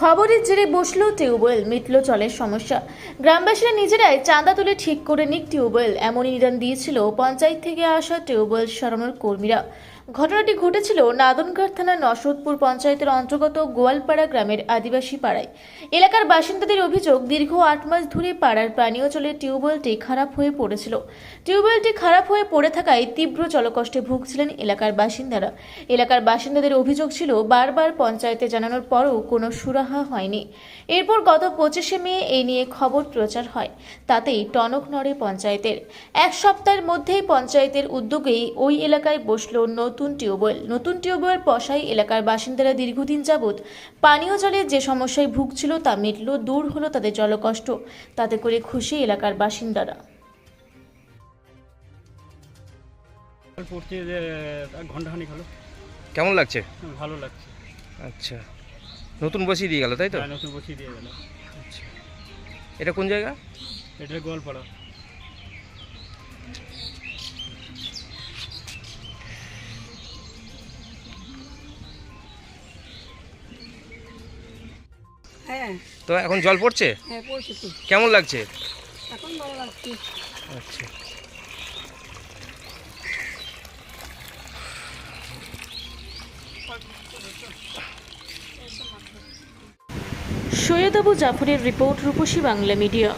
খবরের জেরে বসল টিউবওয়েল, মিটল জলের সমস্যা। গ্রামবাসীরা নিজেরাই চাঁদা তুলে ঠিক করে নিক টিউবওয়েল, এমনই নিদান দিয়েছিল পঞ্চায়েত থেকে আসা টিউবওয়েল সরানোর কর্মীরা। ঘটনাটি ঘটেছিল নাদনঘাট থানার নসরতপুর পঞ্চায়েতের অন্তর্গত গোয়ালপাড়া গ্রামের আদিবাসী পাড়ায়। এলাকার বাসিন্দাদের অভিযোগ, দীর্ঘ আট মাস ধরে পাড়ার পানীয় জলের টিউবওয়েলটি খারাপ হয়ে পড়েছিল। টিউবওয়েলটি খারাপ হয়ে পড়ে থাকায় তীব্র জলকষ্টে ভুগছিলেন এলাকার বাসিন্দারা। এলাকার বাসিন্দাদের অভিযোগ ছিল, বারবার পঞ্চায়েতে জানানোর পরও কোনো সুরাহা হয়নি। এরপর গত পঁচিশে মে এই নিয়ে খবর প্রচার হয়। তাতেই টনক নড়ে পঞ্চায়েতের। এক সপ্তাহের মধ্যেই পঞ্চায়েতের উদ্যোগেই ওই এলাকায় বসল নতুন টিউবওয়েল। নতুন টিউবওয়েল পশাই এলাকার বাসিন্দারা দীর্ঘদিন যাবৎ। পানীয় জলে যে সমস্যায় ভুগছিল তা মিটল দূর হলো তাদের জলকষ্ট। তাতে করে খুশি এলাকার বাসিন্দারা। ঘন্টাখানিক হলো। কেমন লাগছে? ভালো লাগছে। আচ্ছা। নতুন বসিয়ে দিয়ে গেল তাই তো? হ্যাঁ, নতুন বসিয়ে দিয়ে গেল। আচ্ছা। এটা কোন জায়গা? এটা গোয়ালপাড়া। হ্যাঁ। তো এখন জল পড়ছে? হ্যাঁ পড়ছে তো। কেমন লাগছে? এখন ভালো লাগছে। আচ্ছা। সৈয়দ আবু জাফরের রিপোর্ট রূপসী বাংলা মিডিয়া।